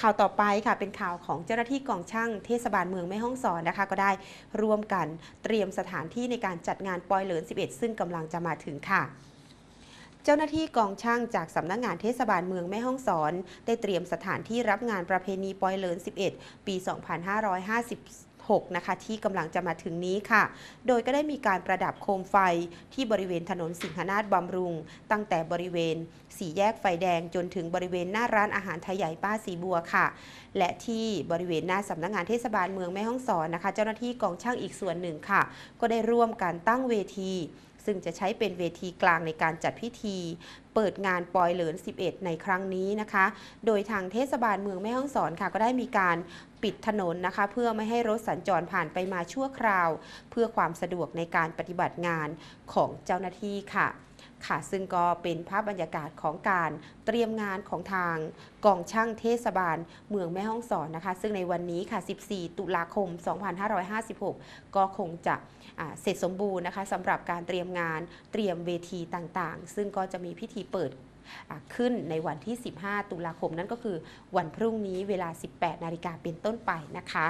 ข่าวต่อไปค่ะเป็นข่าวของเจ้าหน้าที่กองช่างเทศบาลเมืองแม่ฮ่องสอนนะคะ ก็ได้ร่วมกันเตรียมสถานที่ในการจัดงานปอยเหลิน 11 ซึ่งกำลังจะมาถึงค่ะเจ้าหน้าที่กองช่างจากสำนักงานเทศบาลเมืองแม่ฮ่องสอน ได้เตรียมสถานที่รับงานประเพณีปอยเหลิน 11 ปี 6 นะคะ ที่กำลังจะมาถึงนี้ค่ะ โดยก็ได้มีการประดับโคมไฟที่บริเวณถนนสิงหนาฏบำรุง ตั้งแต่บริเวณสี่แยกไฟแดงจนถึงบริเวณหน้าร้านอาหารไทยใหญ่ป้าสีบัวค่ะ และที่บริเวณหน้าสำนักงานเทศบาลเมืองแม่ฮ่องสอนนะคะ เจ้าหน้าที่กองช่างอีกส่วนหนึ่งค่ะ ก็ได้ร่วมกันตั้งเวที ซึ่งจะใช้เป็นเวทีกลางในการจัดพิธี เปิดงานปอยเหลิน 11 ในครั้งนี้นะคะ โดยทางเทศบาลเมืองแม่ฮ่องสอนค่ะ ก็ได้มีการปิดถนนนะคะ เพื่อไม่ให้รถสัญจรผ่านไปมาชั่วคราว เพื่อความสะดวกในการปฏิบัติงานของเจ้าหน้าที่ค่ะ ค่ะ ซึ่งก็เป็นภาพบรรยากาศของการเตรียมงานของทางกองช่างเทศบาล เมืองแม่ฮ่องสอนนะคะ ซึ่งในวันนี้ค่ะ 14 ตุลาคม 2556 ก็คงจะเสร็จสมบูรณ์นะคะสำหรับการเตรียมงานเตรียมเวทีต่างๆ ซึ่งก็จะมีพิธีเปิดขึ้นในวันที่ 15 ตุลาคมนั่นก็คือวันพรุ่งนี้เวลา 18 นาฬิกาเป็นต้นไปนะคะ